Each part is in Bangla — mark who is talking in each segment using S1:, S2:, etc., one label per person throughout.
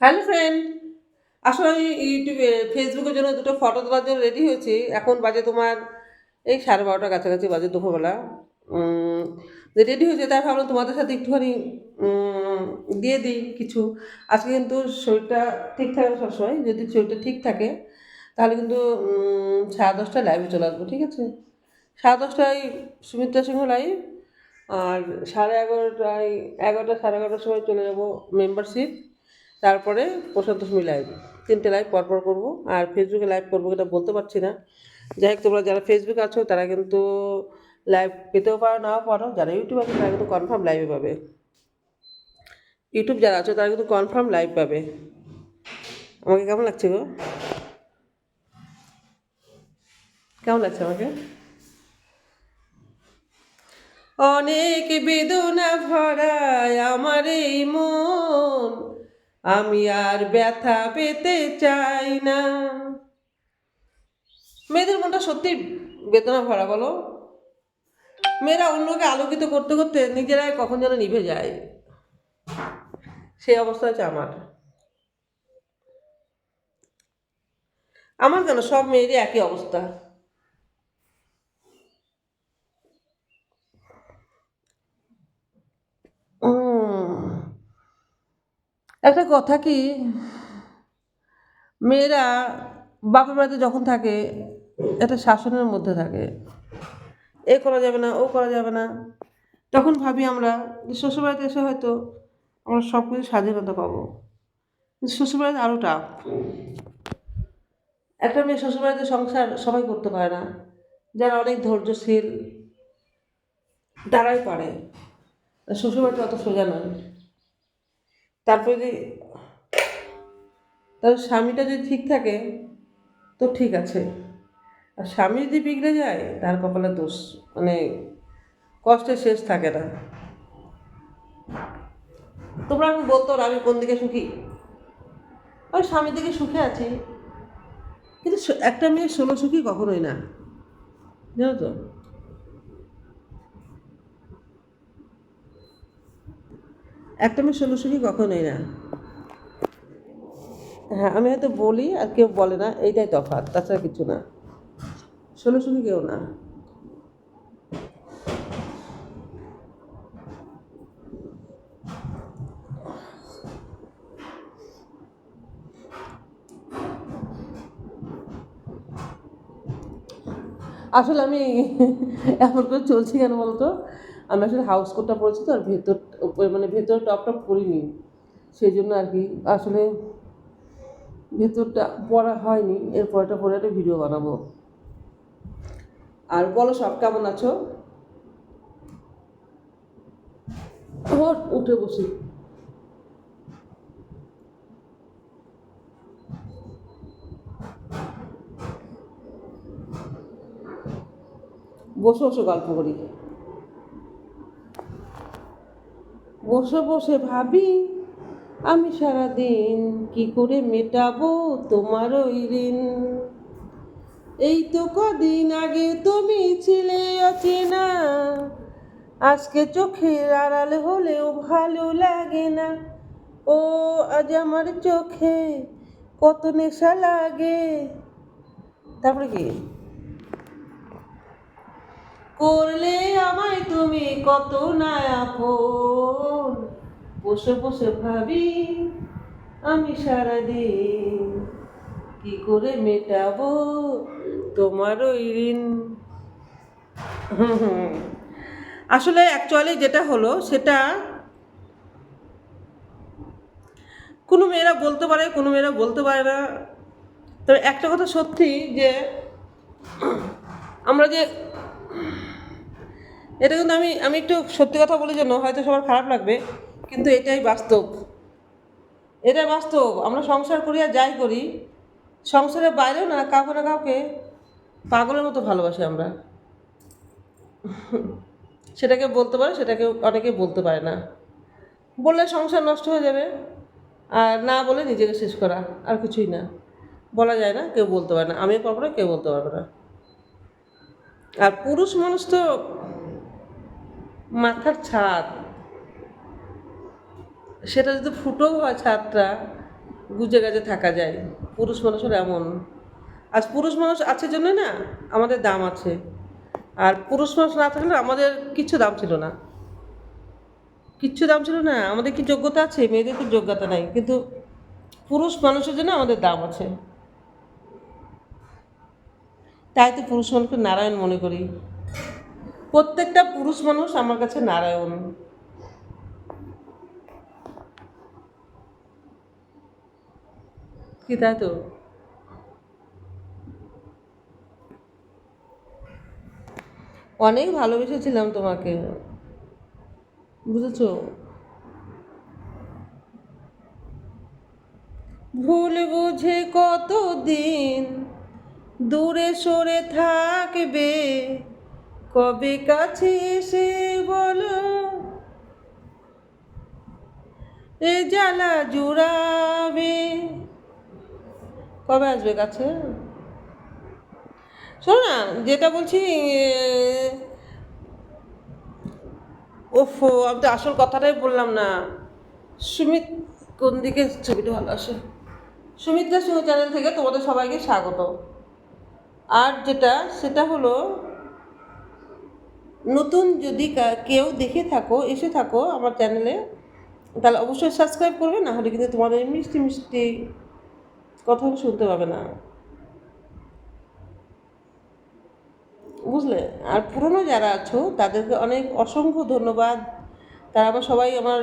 S1: হ্যালো ফ্রেন্ড আসলে আমি ইউটিউবে, ফেসবুকের জন্য দুটো ফটো তোলার জন্য রেডি হয়েছি। এখন বাজে তোমার, এই সাড়ে বারোটার কাছাকাছি বাজে দুপুরবেলা। রেডি হয়েছে তাই ভাবলাম তোমাদের সাথে একটুখানি দিয়ে দিই কিছু। আজকে কিন্তু শরীরটা ঠিক থাকে সবসময়। যদি শরীরটা ঠিক থাকে, তাহলে কিন্তু সাড়ে দশটায় লাইভে চলে আসব, ঠিক আছে? সাড়ে দশটায় সুমিত্রা সিংহ লাইভ আর সাড়ে এগারোটায়, এগারোটা সাড়ে এগারোটার সময় চলে যাব মেম্বারশিপ তারপরে প্রশান্ত দশমী লাইভ তিনটে লাইভ পরপর করব। আর ফেসবুকে লাইভ করব এটা বলতে পারছি না। যাই হোক, তোমরা যারা ফেসবুকে আছো, তারা কিন্তু লাইভ পেতেও পারো, নাও পারো। যারা ইউটিউব আছে, তারা কিন্তু কনফার্ম লাইভে পাবে। ইউটিউব যারা আছো, তারা কিন্তু কনফার্ম লাইভ পাবে। আমাকে কেমন লাগছে গো? কেমন লাগছে আমাকে? অনেক বেদনা ভরায় আমার এই মন। আমি আর ব্যথা পেতে চাই না। মেয়েদের মনটা সত্যি বেদনা ভরা, বলো? মেয়েরা অন্যকে আলোকিত করতে করতে নিজেরাই কখন যেন নিভে যায়। সেই অবস্থা হচ্ছে আমার। আমার কেন? সব মেয়েরই একই অবস্থা। একটা কথা কি? মেয়েরা বাপের বাড়িতে যখন থাকে, একটা শাসনের মধ্যে থাকে। এ করা যাবে না, ও করা যাবে না। তখন ভাবি আমরা যে শ্বশুরবাড়িতে এসে হয়তো আমরা সব কিছু স্বাধীনতা পাবো। কিন্তু শ্বশুরবাড়িতে আরও টাফ একটা মেয়ে শ্বশুরবাড়িতে সংসার সবাই করতে পারে না। যারা অনেক ধৈর্যশীল, তারাই পারে। শ্বশুরবাড়িতে অত সোজা নয়। তারপরে যদি তার স্বামীটা যদি ঠিক থাকে, তো ঠিক আছে। আর স্বামী যদি বিগড়ে যায়, তার কপালে দোষ মানে কষ্টের শেষ থাকে না। তোমরা এখন বলতো না, আমি কোন দিকে সুখী? আমি স্বামীর দিকে সুখে আছি। কিন্তু একটা মেয়ে ষোলো সুখী কখনোই না। জানো তো? ষোলো সুখী কখনোই না। হ্যাঁ আমি হয়তো বলি আর কেউ বলে না, এইটাই তফাৎ, তাছাড়া কিছু না। ষোলো সুখী কেউ না। আসলে আমি এমন করে চলছি কেন বলতো? আমি আসলে হাউস কোটটা পরেছি তো আর ভেতর মানে ভেতর টপটা পরিনি। সেই জন্য আর কি, আসলে ভেতরটা পরা হয়নি, এর পরেটা পরে একটা ভিডিও বানাবো। আর বলো সব, কেমন আছো? উঠে বসি। বসে বসে, গল্প করি। বসে বসে ভাবি, আমি সারাদিন কি করে মেটাবো তোমার ওই ঋণ? এই তো কদিন আগে তুমি ছিলে, অচেনা। আজকে চোখের আড়াল হলেও ভালো লাগে না। ও, আজ আমার চোখে কত নেশা লাগে। তারপরে কি? করলে আমায় তুমি কত না আপন বসে বসে ভাবি, আমি সারাদিন কি করে মেটাবো তোমার ওই ঋণ। আসলে অ্যাকচুয়ালি যেটা হলো, সেটা কোনো মেয়েরা বলতে পারে, কোনো মেয়েরা বলতে পারে না তবে একটা কথা সত্যি যে, আমরা যে এটা কিন্তু আমি আমি একটু সত্যি কথা বলি জন্য, হয়তো সবার খারাপ লাগবে, কিন্তু এটাই বাস্তব। এটাই বাস্তব। আমরা সংসার করি আর যাই করি, সংসারের বাইরেও না কাউকে না কাউকে পাগলের মতো ভালোবাসি আমরা। সেটাকে বলতে পারে, সেটাকে অনেকে বলতে পারে না। বললে সংসার নষ্ট হয়ে যাবে, আর না বলে নিজেকে শেষ করা, আর কিছুই না। বলা যায় না, কেউ বলতে পারে না। আমি পারব না কেউ বলতে পারবে না। আর পুরুষ মানুষ তো মাথার ছাদ। সেটা যদি ফুটোও হয় ছাদটা, গুজে গাজে থাকা যায়। পুরুষ মানুষের এমন। আজ পুরুষ মানুষ আছে জন্য না, আমাদের দাম আছে। আর পুরুষ মানুষ না থাকলে আমাদের কিচ্ছু দাম ছিল না। কিচ্ছু দাম ছিল না, আমাদের কি যোগ্যতা আছে? মেয়েদের তো যোগ্যতা নাই। কিন্তু পুরুষ মানুষের জন্য আমাদের দাম আছে। তাই তো পুরুষ মানুষকে নারায়ণ মনে করি। প্রত্যেকটা পুরুষ মানুষ আমার কাছে নারায়ণ। কি তাই তো? অনেক ভালোবেসেছিলাম তোমাকে। বুঝেছ? ভুল বুঝে কতদিন দূরে সরে থাকবে। কবে কাছে এসে বলো? এ জ্বালা জুড়াবে। কবে আসবে কাছে? শোনো না, যেটা বলছি ওফো, আমি তো আসল কথাটাই বললাম না। সুমিত, কোন দিকে ছবিটা ভালো আসে? সুমিত্রা সিংহ চ্যানেল থেকে তোমাদের সবাইকে স্বাগত। আর যেটা, সেটা হলো, নতুন যদি কেউ দেখে থাকো, এসে থাকো আমার চ্যানেলে, তাহলে অবশ্যই সাবস্ক্রাইব করবে, না হলে কিন্তু তোমাদের মিষ্টি মিষ্টি কথাগুলো শুনতে পাবে না। বুঝলে? আর পুরনো যারা আছো, তাদেরকে অনেক অসংখ্য ধন্যবাদ। তারা আবার সবাই আমার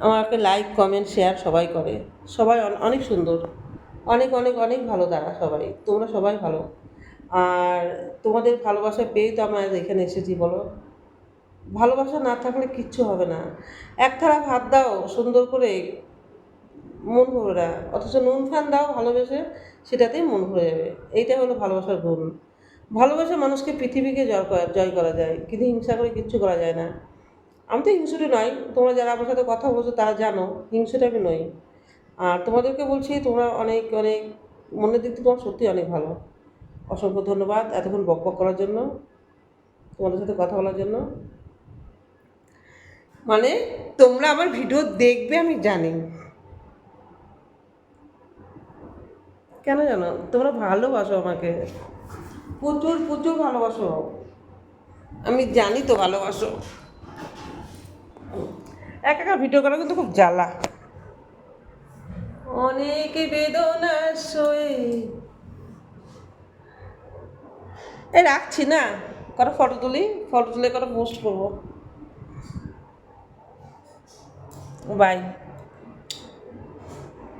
S1: আমাকে লাইক কমেন্ট শেয়ার সবাই করে। সবাই অনেক সুন্দর। অনেক অনেক অনেক ভালো তারা সবাই। তোমরা সবাই ভালো। আর তোমাদের ভালোবাসা পেয়েই তো আমরা এখানে এসেছি, বলো? ভালোবাসা না থাকলে কিচ্ছু হবে না। এক থালা ভাত দাও, সুন্দর করে মন ভরে না অথচ নুন ফান দাও ভালোবেসে, সেটাতেই মন ভরে যাবে। এইটা হলো ভালোবাসার গুণ। ভালোবাসা মানুষকে পৃথিবীকে জয় করা জয় করা যায়, কিন্তু হিংসা করে কিচ্ছু করা যায় না। আমি তো হিংসুটি নয়। তোমরা যারা আমার সাথে কথা বলছো, তারা জানো, হিংসুটে আমি নই। আর তোমাদেরকে বলছি, তোমরা অনেক অনেক মনের দিক থেকে তোমার সত্যি অনেক ভালো। অসংখ্য ধন্যবাদ এতক্ষণ বক বক করার জন্য, তোমাদের সাথে কথা বলার জন্য। মানে তোমরা আমার ভিডিও দেখবে আমি জানি। কেন জানো? তোমরা ভালোবাসো আমাকে। প্রচুর প্রচুর ভালোবাসো। আমি জানি তো ভালোবাসো। এক একা ভিডিও করা কিন্তু খুব জ্বালা। অনেক বেদনা সয়ে। এই রাখছি না। কটা ফটো তুলি? ফটো তুলে কটা পোস্ট করব? বাই